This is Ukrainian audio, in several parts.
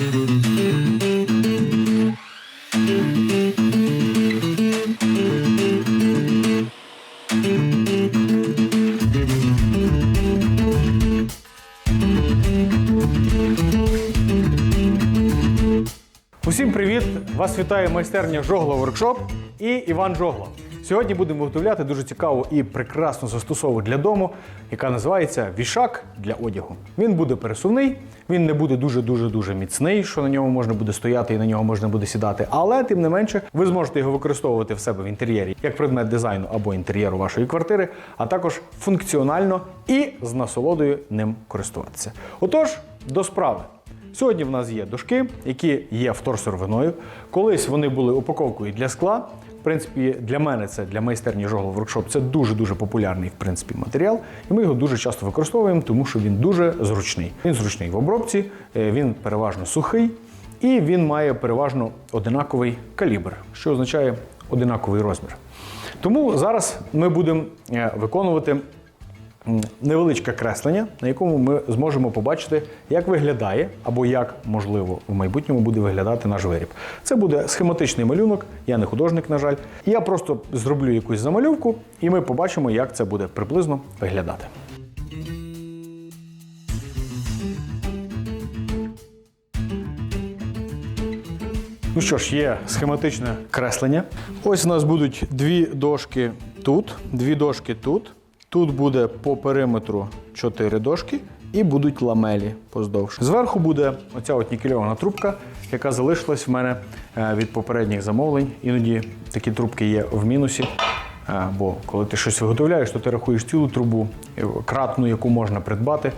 Усім привіт! Вас вітає майстерня Жогла Воркшоп і Іван Жогла. Сьогодні будемо виготовляти дуже цікаву і прекрасну застосову для дому, яка називається вішак для одягу. Він буде пересувний, він не буде дуже дуже дуже міцний, що на ньому можна буде стояти і на нього можна буде сідати. Але тим не менше, ви зможете його використовувати в себе в інтер'єрі як предмет дизайну або інтер'єру вашої квартири, а також функціонально і з насолодою ним користуватися. Отож, до справи. Сьогодні в нас є дошки, які є вторсировиною. Колись вони були упаковкою для скла. В принципі, для мене це для майстерні Жогло Воркшоп це дуже дуже популярний в принципі матеріал, і ми його дуже часто використовуємо, тому що він дуже зручний. Він зручний в обробці, е, він переважно сухий, і він має переважно одинаковий калібр, що означає одинаковий розмір. Тому зараз ми будемо е, виконувати невеличке креслення, на якому ми зможемо побачити, як виглядає або як можливо в майбутньому буде виглядати наш виріб. Це буде схематичний малюнок, я не художник, на жаль. Я просто зроблю якусь замальовку, і ми побачимо, як це буде приблизно виглядати. Ну що ж, є схематичне креслення. Ось у нас будуть дві дошки тут, дві дошки тут. Тут буде по периметру чотири дошки і будуть ламелі поздовж. Зверху буде оця от нікельована трубка, яка залишилась в мене е, від попередніх замовлень. Іноді такі трубки є в мінусі. Е, Бо коли ти щось виготовляєш, то ти рахуєш цілу трубу, е, кратну, яку можна придбати.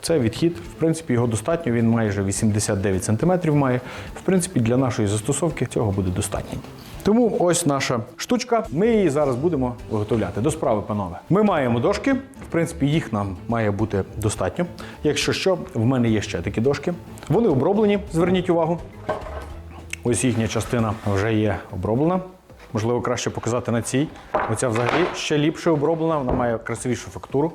Це відхід. В принципі, його достатньо. Він майже 89 см має. В принципі, для нашої застосовки цього буде достатньо. Тому ось наша штучка. Ми її зараз будемо виготовляти. До справи, панове. Ми маємо дошки. В принципі, їх нам має бути достатньо. Якщо що, в мене є ще такі дошки. Вони оброблені, зверніть увагу. Ось їхня частина вже є оброблена. Можливо, краще показати на цій. Оця взагалі ще ліпше оброблена, вона має красивішу фактуру.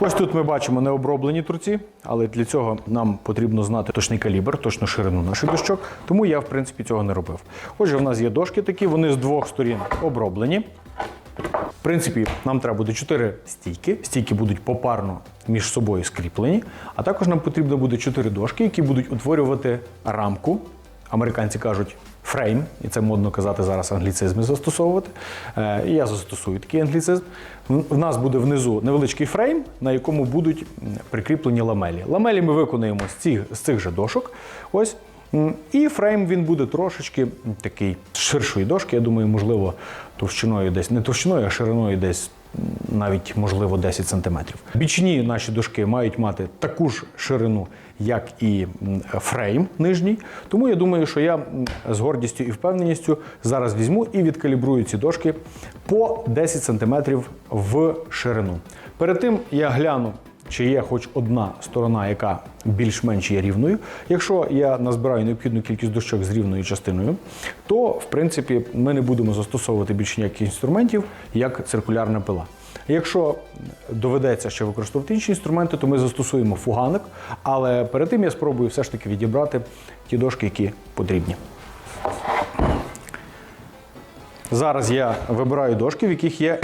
Ось тут ми бачимо необроблені труці, але для цього нам потрібно знати точний калібр, точну ширину наших дощок, тому я, в принципі, цього не робив. Отже, в нас є дошки такі, вони з двох сторін оброблені. В принципі, нам треба буде 4 стійки. Стійки будуть попарно між собою скріплені. А також нам потрібно буде 4 дошки, які будуть утворювати рамку. Американці кажуть фрейм, і це модно казати зараз англіцизми застосовувати. Е, І я застосую такий англіцизм. В нас буде внизу невеличкий фрейм, на якому будуть прикріплені ламелі. Ламелі ми виконуємо з цих, з цих же дошок. Ось. І фрейм він буде трошечки такий з ширшої дошки. Я думаю, можливо, товщиною десь не товщиною, а шириною десь навіть можливо 10 см. Бічні наші дошки мають мати таку ж ширину, як і фрейм нижній. Тому я думаю, що я з гордістю і впевненістю зараз візьму і відкалібрую ці дошки по 10 сантиметрів в ширину. Перед тим я гляну. Чи є хоч одна сторона, яка більш-менш є рівною. Якщо я назбираю необхідну кількість дощок з рівною частиною, то в принципі ми не будемо застосовувати більше ніяких інструментів, як циркулярна пила. Якщо доведеться ще використовувати інші інструменти, то ми застосуємо фуганик, але перед тим я спробую все ж таки відібрати ті дошки, які потрібні. Зараз я вибираю дошки, в яких є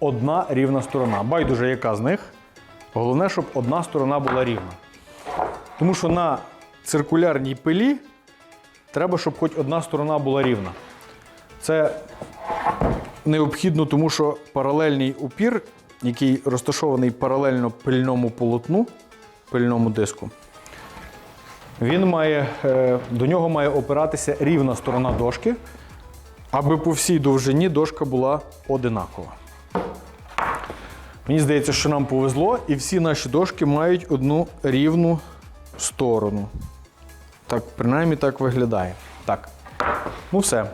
одна рівна сторона. Байдуже, яка з них. Головне, щоб одна сторона була рівна. Тому що на циркулярній пилі треба, щоб хоч одна сторона була рівна. Це необхідно, тому що паралельний упір, який розташований паралельно пильному полотну, пильному диску, він має, е, до нього має опиратися рівна сторона дошки, аби по всій довжині дошка була одинакова. Мені здається, що нам повезло, і всі наші дошки мають одну рівну сторону. Так, принаймні так виглядає. Так. Ну все.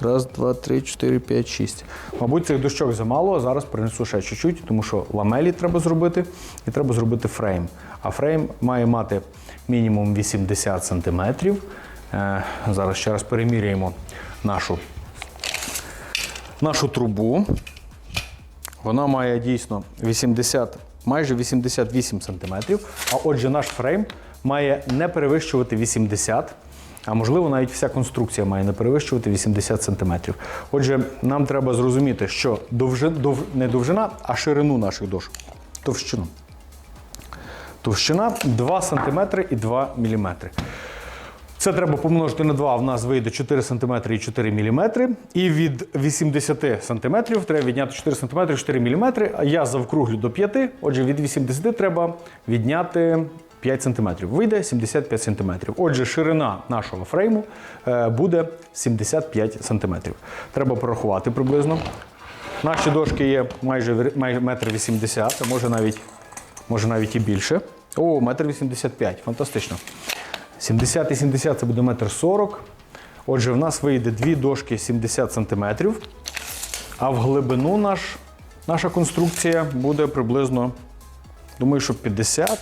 Раз, два, три, чотири, п'ять, шість. Мабуть, цих дощок замало, а зараз принесу ще чуть-чуть, тому що ламелі треба зробити і треба зробити фрейм. А фрейм має мати мінімум 80 см. Е, зараз ще раз переміряємо нашу, нашу трубу. Вона має дійсно 80, майже 88 см. А отже, наш фрейм має не перевищувати 80 а можливо, навіть вся конструкція має не перевищувати 80 см. Отже, нам треба зрозуміти, що довжи, дов, не довжина, а ширину наших дошок. Товщину. Товщина 2 см і 2 мм. Це треба помножити на 2, в нас вийде 4 см і 4 мм. І від 80 см треба відняти 4 см і 4 мм. А я завкруглю до 5. Отже, від 80 треба відняти 5 см. Вийде 75 см. Отже, ширина нашого фрейму е, буде 75 см. Треба порахувати приблизно. Наші дошки є майже метр 80, а може навіть, може навіть і більше. О, метр 85, фантастично. 70 і 70 це буде метр 40. Отже, в нас вийде дві дошки 70 см, а в глибину наш, наша конструкція буде приблизно, думаю, що 50,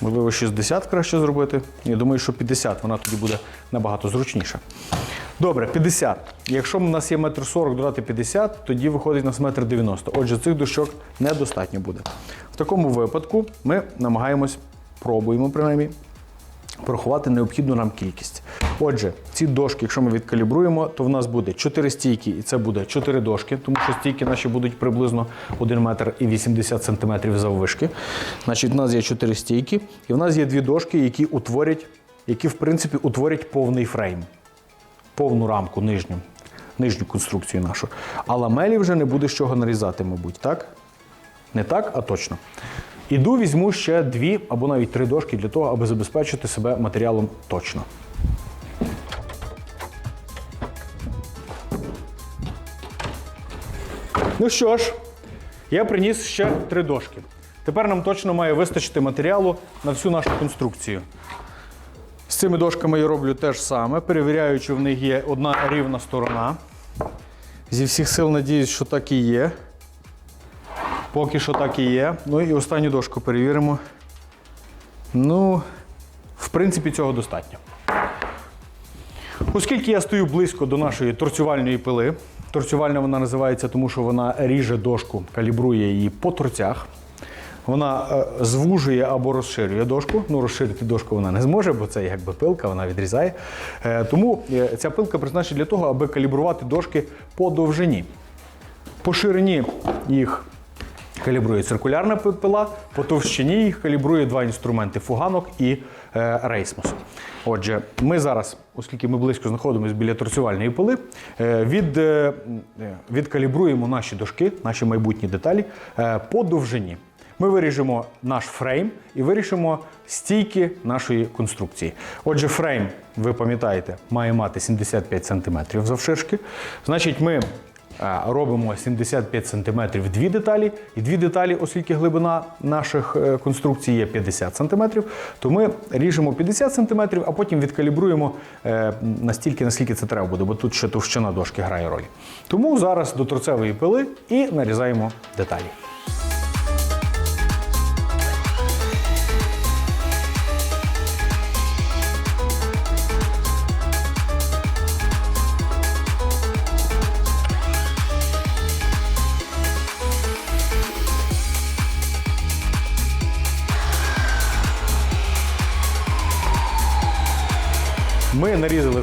можливо, 60 краще зробити. Я думаю, що 50, вона тоді буде набагато зручніша. Добре, 50. Якщо в нас є метр 40, додати 50, тоді виходить у нас метр 90. Отже, цих дощок недостатньо буде. В такому випадку ми намагаємось, пробуємо принаймні, порахувати необхідну нам кількість. Отже, ці дошки, якщо ми відкалібруємо, то в нас буде 4 стійки, і це буде 4 дошки, тому що стійки наші будуть приблизно 1 метр і 80 сантиметрів заввишки. Значить, в нас є 4 стійки, і в нас є дві дошки, які утворять, які в принципі утворять повний фрейм, повну рамку нижню, нижню конструкцію нашу. А ламелі вже не буде з чого нарізати, мабуть, так? Не так, а точно. Іду, візьму ще дві або навіть три дошки для того, аби забезпечити себе матеріалом точно. Ну що ж, я приніс ще три дошки. Тепер нам точно має вистачити матеріалу на всю нашу конструкцію. З цими дошками я роблю те ж саме, перевіряю, чи в них є одна рівна сторона. Зі всіх сил надіюсь, що так і є. Поки що так і є. Ну і останню дошку перевіримо. Ну, в принципі, цього достатньо. Оскільки я стою близько до нашої торцювальної пили, торцювальна вона називається, тому що вона ріже дошку, калібрує її по торцях. Вона е, звужує або розширює дошку. Ну, розширити дошку вона не зможе, бо це якби пилка, вона відрізає. Е, тому е, ця пилка призначена для того, аби калібрувати дошки по довжині. По ширині їх калібрує циркулярна пила, по товщині їх калібрує два інструменти фуганок і е, рейсмус. Отже, ми зараз, оскільки ми близько знаходимося біля торцювальної пили, е, від, е, е, відкалібруємо наші дошки, наші майбутні деталі е, по довжині. Ми виріжемо наш фрейм і вирішимо стійки нашої конструкції. Отже, фрейм, ви пам'ятаєте, має мати 75 см завширшки. Значить, ми робимо 75 см дві деталі, і дві деталі, оскільки глибина наших е, конструкцій є 50 см, то ми ріжемо 50 см, а потім відкалібруємо е, настільки, наскільки це треба буде, бо тут ще товщина дошки грає роль. Тому зараз до торцевої пили і нарізаємо деталі.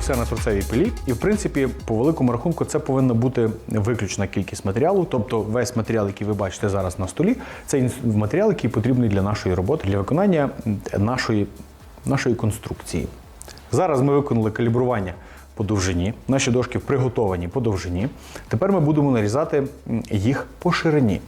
Нарізали на торцевій пилі, і в принципі, по великому рахунку, це повинна бути виключна кількість матеріалу. Тобто, весь матеріал, який ви бачите зараз на столі, це матеріал, який потрібний для нашої роботи, для виконання нашої, нашої конструкції. Зараз ми виконали калібрування по довжині. Наші дошки приготовані по довжині. Тепер ми будемо нарізати їх по ширині.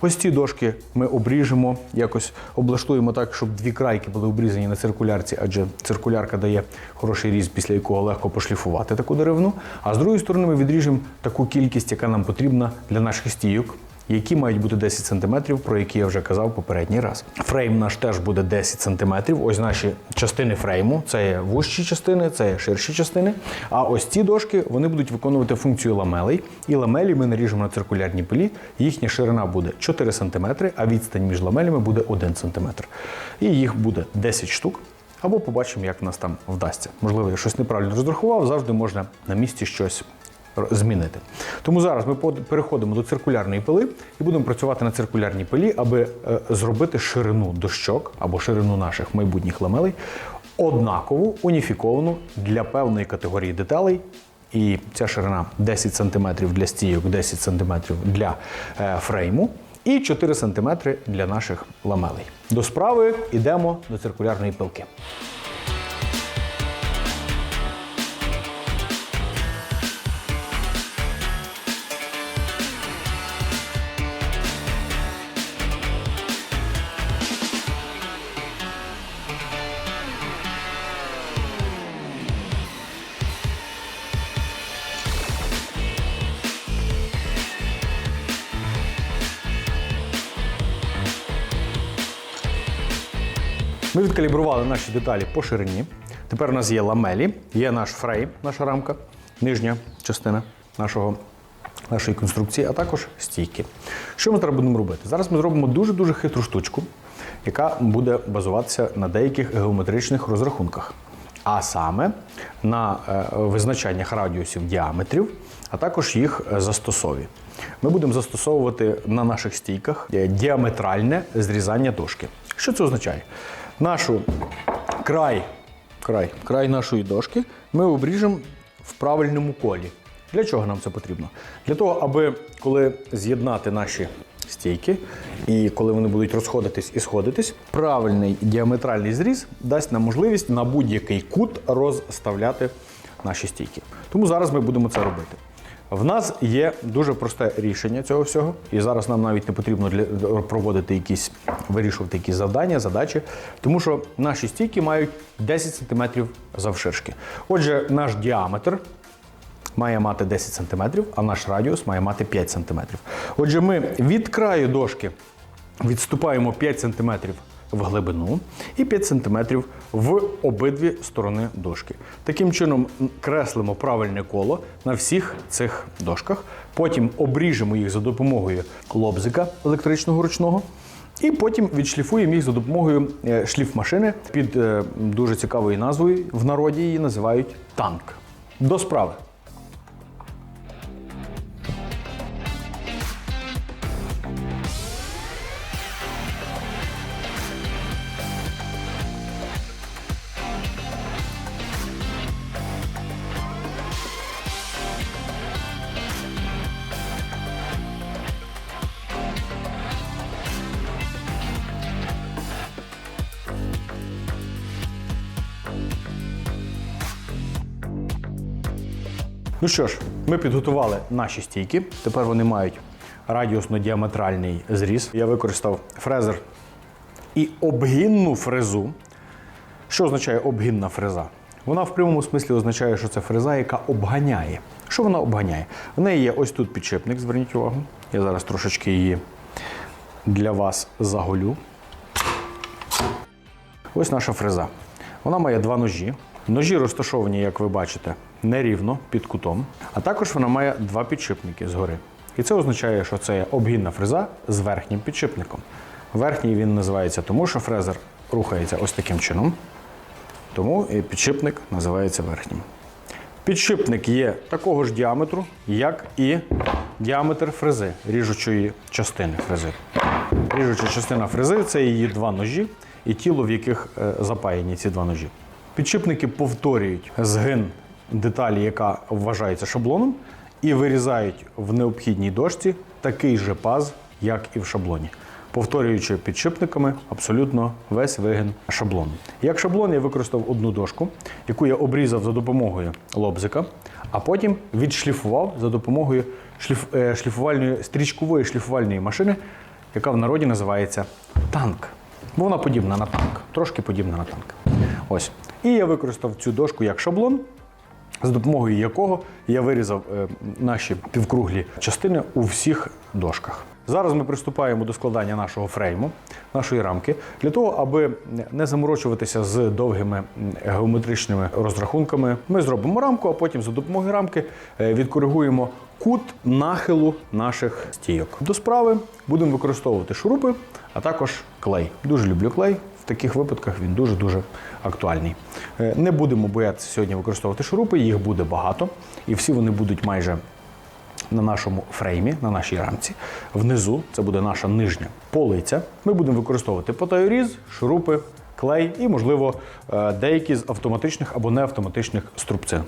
Ось ці дошки ми обріжемо, якось облаштуємо так, щоб дві крайки були обрізані на циркулярці, адже циркулярка дає хороший різ, після якого легко пошліфувати таку деревину. А з другої сторони ми відріжемо таку кількість, яка нам потрібна для наших стійок. Які мають бути 10 см, про які я вже казав попередній раз. Фрейм наш теж буде 10 см. Ось наші частини фрейму. Це є вужчі частини, це є ширші частини. А ось ці дошки вони будуть виконувати функцію ламелей. І ламелі ми наріжемо на циркулярній пилі. Їхня ширина буде 4 см, а відстань між ламелями буде 1 см. І їх буде 10 штук. Або побачимо, як в нас там вдасться. Можливо, я щось неправильно розрахував, завжди можна на місці щось змінити. Тому зараз ми переходимо до циркулярної пили і будемо працювати на циркулярній пилі, аби е, зробити ширину дощок або ширину наших майбутніх ламелей однакову, уніфіковану для певної категорії деталей. І ця ширина 10 см для стійок, 10 см для е, фрейму і 4 см для наших ламелей. До справи йдемо до циркулярної пилки. Ми відкалібрували наші деталі по ширині. Тепер у нас є ламелі, є наш фрейм, наша рамка, нижня частина нашого, нашої конструкції, а також стійки. Що ми зараз будемо робити? Зараз ми зробимо дуже-дуже хитру штучку, яка буде базуватися на деяких геометричних розрахунках. А саме на е, визначаннях радіусів діаметрів, а також їх е, застосові. Ми будемо застосовувати на наших стійках е, діаметральне зрізання дошки. Що це означає? Нашу край, край, край нашої дошки ми обріжемо в правильному колі. Для чого нам це потрібно? Для того, аби коли з'єднати наші стійки, і коли вони будуть розходитись і сходитись, правильний діаметральний зріз дасть нам можливість на будь-який кут розставляти наші стійки. Тому зараз ми будемо це робити. В нас є дуже просте рішення цього всього, і зараз нам навіть не потрібно для проводити якісь вирішувати якісь завдання, задачі, тому що наші стійки мають 10 см завширшки. Отже, наш діаметр має мати 10 см, а наш радіус має мати 5 см. Отже, ми від краю дошки відступаємо 5 см в глибину і 5 см в обидві сторони дошки. Таким чином креслимо правильне коло на всіх цих дошках. Потім обріжемо їх за допомогою лобзика електричного ручного. І потім відшліфуємо їх за допомогою е, шліфмашини під е, дуже цікавою назвою. В народі її називають танк. До справи. Ну що ж, ми підготували наші стійки. Тепер вони мають радіусно-діаметральний зріз. Я використав фрезер і обгінну фрезу. Що означає обгінна фреза? Вона в прямому смислі означає, що це фреза, яка обганяє. Що вона обганяє? В неї є ось тут підшипник, зверніть увагу. Я зараз трошечки її для вас заголю. Ось наша фреза. Вона має два ножі. Ножі розташовані, як ви бачите, нерівно під кутом. А також вона має два підшипники згори. І це означає, що це обгінна фреза з верхнім підшипником. Верхній він називається тому, що фрезер рухається ось таким чином. Тому і підшипник називається верхнім. Підшипник є такого ж діаметру, як і діаметр фрези, ріжучої частини фрези. Ріжуча частина фрези це її два ножі і тіло, в яких е, запаяні ці два ножі. Підшипники повторюють згин деталі, яка вважається шаблоном, і вирізають в необхідній дошці такий же паз, як і в шаблоні, повторюючи підшипниками абсолютно весь вигин шаблону. Як шаблон я використав одну дошку, яку я обрізав за допомогою лобзика, а потім відшліфував за допомогою шліф, е, шліфувальної стрічкової шліфувальної машини, яка в народі називається танк. Бо вона подібна на танк, трошки подібна на танк. Ось. І я використав цю дошку як шаблон, з допомогою якого я вирізав е, наші півкруглі частини у всіх дошках. Зараз ми приступаємо до складання нашого фрейму, нашої рамки, для того, аби не заморочуватися з довгими геометричними розрахунками. Ми зробимо рамку, а потім за допомогою рамки е, відкоригуємо кут нахилу наших стійок. До справи будемо використовувати шурупи, а також клей. Дуже люблю клей в таких випадках він дуже-дуже актуальний. Е, Не будемо боятися сьогодні використовувати шурупи, їх буде багато, і всі вони будуть майже на нашому фреймі, на нашій рамці. Внизу це буде наша нижня полиця. Ми будемо використовувати потайоріз, шурупи, клей і, можливо, е, деякі з автоматичних або неавтоматичних струбцин.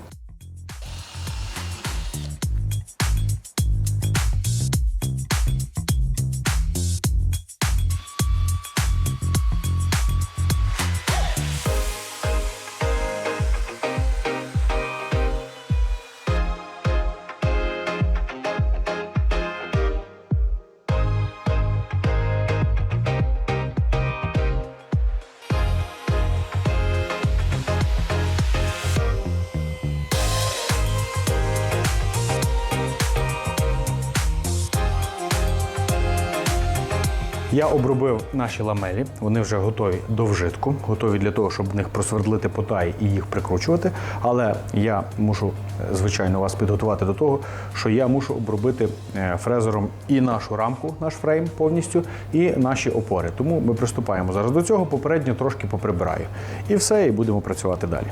Я обробив наші ламелі, вони вже готові до вжитку, готові для того, щоб в них просвердлити потай і їх прикручувати. Але я мушу, е, звичайно, вас підготувати до того, що я мушу обробити е, фрезером і нашу рамку, наш фрейм повністю, і наші опори. Тому ми приступаємо зараз до цього. Попередньо трошки поприбираю. І все, і будемо працювати далі.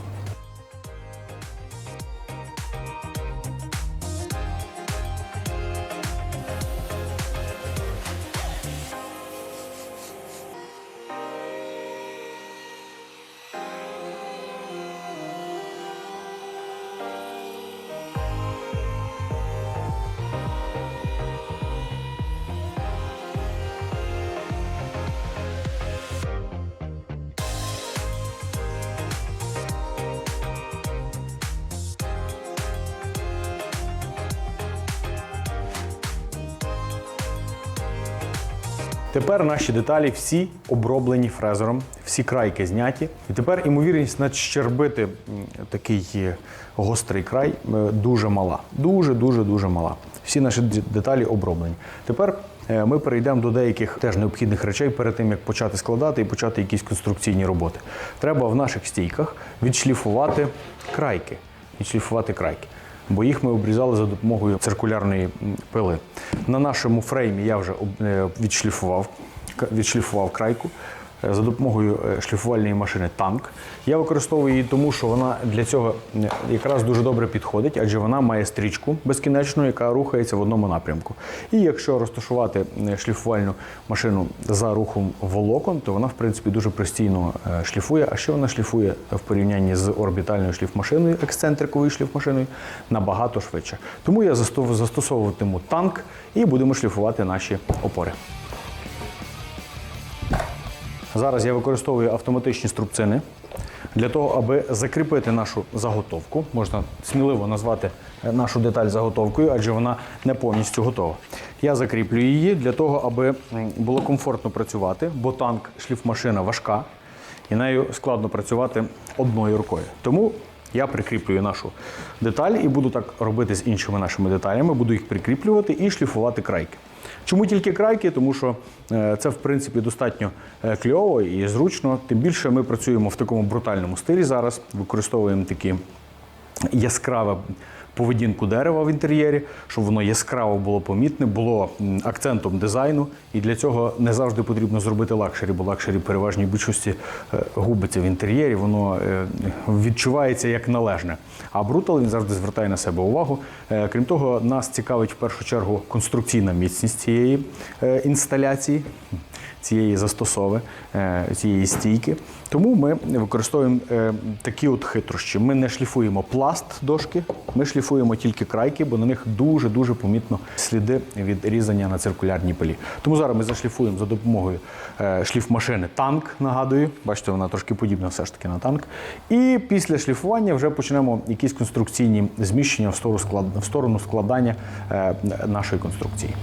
Тепер наші деталі всі оброблені фрезером, всі крайки зняті. І тепер імовірність надщербити такий е, гострий край е, дуже мала. Дуже, дуже, дуже мала. Всі наші деталі оброблені. Тепер е, ми перейдемо до деяких теж необхідних речей перед тим, як почати складати і почати якісь конструкційні роботи. Треба в наших стійках відшліфувати крайки. Відшліфувати крайки бо їх ми обрізали за допомогою циркулярної пили. На нашому фреймі я вже е, відшліфував, відшліфував крайку за допомогою е, шліфувальної машини танк. Я використовую її тому, що вона для цього е, якраз дуже добре підходить, адже вона має стрічку безкінечну, яка рухається в одному напрямку. І якщо розташувати е, шліфувальну машину за рухом волокон, то вона в принципі дуже постійно е, шліфує. А ще вона шліфує в порівнянні з орбітальною шліфмашиною, ексцентриковою шліфмашиною набагато швидше. Тому я застосовуватиму танк і будемо шліфувати наші опори. Зараз я використовую автоматичні струбцини для того, аби закріпити нашу заготовку. Можна сміливо назвати е, нашу деталь заготовкою, адже вона не повністю готова. Я закріплюю її для того, аби було комфортно працювати, бо танк шліфмашина важка і нею складно працювати одною рукою. Тому я прикріплюю нашу деталь і буду так робити з іншими нашими деталями. Буду їх прикріплювати і шліфувати крайки. Чому тільки крайки? Тому що е, це в принципі достатньо е, кльово і зручно. Тим більше ми працюємо в такому брутальному стилі зараз, використовуємо такі яскраве поведінку дерева в інтер'єрі, щоб воно яскраво було помітне, було акцентом дизайну. І для цього не завжди потрібно зробити лакшері, бо лакшері переважній більшості е, губиться в інтер'єрі, воно е, відчувається як належне. А брутал він завжди звертає на себе увагу. Е, Крім того, нас цікавить в першу чергу конструкційна міцність цієї інсталяції цієї застосови, цієї стійки. Тому ми використовуємо е, такі от хитрощі. Ми не шліфуємо пласт дошки, ми шліфуємо тільки крайки, бо на них дуже-дуже помітно сліди від різання на циркулярній пилі. Тому зараз ми зашліфуємо за допомогою е, шліфмашини танк, нагадую. Бачите, вона трошки подібна все ж таки на танк. І після шліфування вже почнемо якісь конструкційні зміщення в сторону, склад... в сторону складання е, нашої конструкції.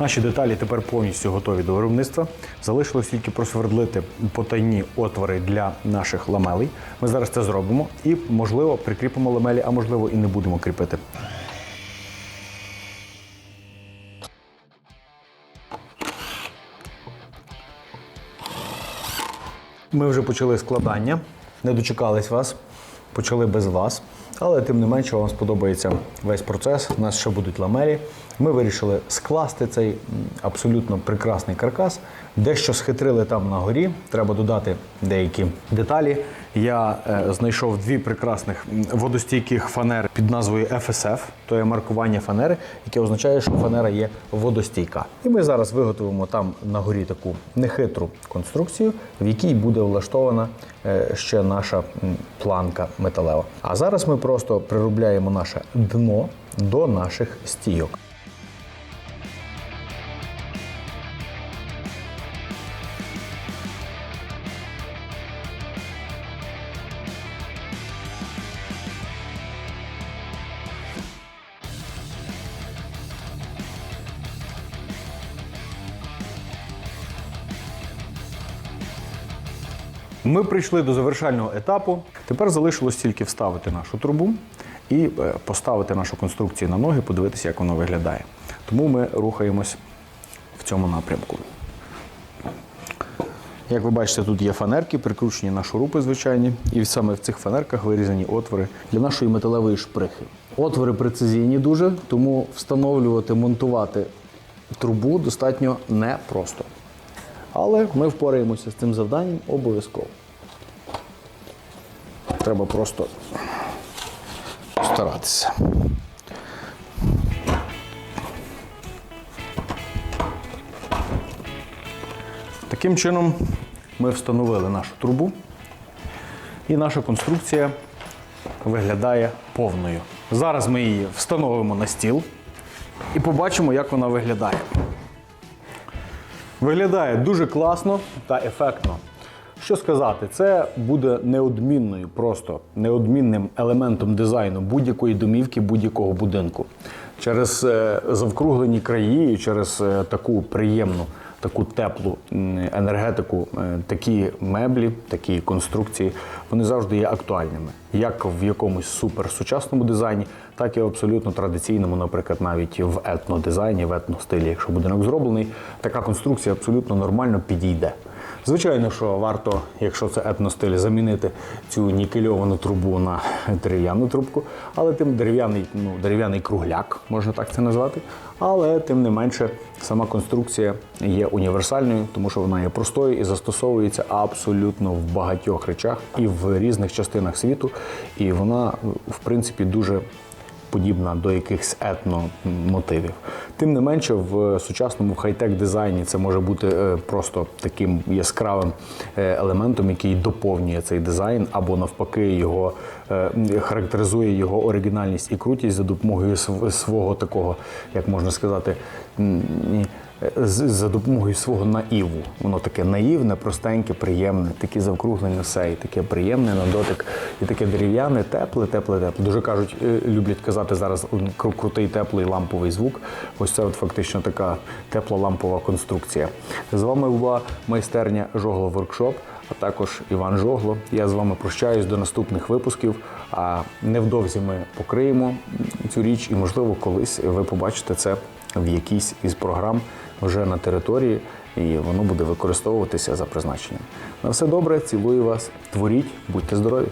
Наші деталі тепер повністю готові до виробництва. Залишилось тільки просвердлити потайні отвори для наших ламелей. Ми зараз це зробимо і, можливо, прикріпимо ламелі, а можливо, і не будемо кріпити. Ми вже почали складання, не дочекались вас, почали без вас, але тим не менше вам сподобається весь процес. У нас ще будуть ламелі, ми вирішили скласти цей абсолютно прекрасний каркас. Дещо схитрили там на горі. Треба додати деякі деталі. Я е, знайшов дві прекрасних водостійких фанери під назвою FSF, то є маркування фанери, яке означає, що фанера є водостійка. І ми зараз виготовимо там на горі таку нехитру конструкцію, в якій буде влаштована е, ще наша планка металева. А зараз ми просто приробляємо наше дно до наших стійок. Ми прийшли до завершального етапу. Тепер залишилось тільки вставити нашу трубу і е, поставити нашу конструкцію на ноги, подивитися, як воно виглядає. Тому ми рухаємось в цьому напрямку. Як ви бачите, тут є фанерки, прикручені на шурупи звичайні, і саме в цих фанерках вирізані отвори для нашої металевої шприхи. Отвори прецизійні дуже, тому встановлювати, монтувати трубу достатньо непросто. Але ми впораємося з цим завданням обов'язково. Треба просто старатися. Таким чином ми встановили нашу трубу, і наша конструкція виглядає повною. Зараз ми її встановимо на стіл і побачимо, як вона виглядає. Виглядає дуже класно та ефектно. Що сказати, це буде неодмінною, просто неодмінним елементом дизайну будь-якої домівки, будь-якого будинку. Через е, завкруглені краї через е, таку приємну, таку теплу енергетику, е, такі меблі, такі конструкції, вони завжди є актуальними. Як в якомусь суперсучасному дизайні, так і абсолютно традиційному, наприклад, навіть в етнодизайні, в етностилі, якщо будинок зроблений, така конструкція абсолютно нормально підійде. Звичайно, що варто, якщо це етностиль, замінити цю нікельовану трубу на дерев'яну трубку, але тим дерев'яний, ну, дерев'яний кругляк, можна так це назвати. Але тим не менше, сама конструкція є універсальною, тому що вона є простою і застосовується абсолютно в багатьох речах і в різних частинах світу. І вона, в принципі, дуже подібна до якихось етномотивів. Тим не менше, в сучасному хай-тек дизайні це може бути е, просто таким яскравим е, елементом, який доповнює цей дизайн, або навпаки його е, характеризує його оригінальність і крутість за допомогою свого такого, як можна сказати, за допомогою свого наїву. Воно таке наївне, простеньке, приємне, таке завкруглене все, і таке приємне на дотик, і таке дерев'яне, тепле, тепле, тепле. Дуже кажуть, е, люблять казати зараз крутий теплий ламповий звук. Ось це от фактично така тепла лампова конструкція. З вами була майстерня Жогло Воркшоп, а також Іван Жогло. Я з вами прощаюсь до наступних випусків. А невдовзі ми покриємо цю річ, і можливо колись ви побачите це в якійсь із програм вже на території, і воно буде використовуватися за призначенням. На все добре, цілую вас, творіть, будьте здорові!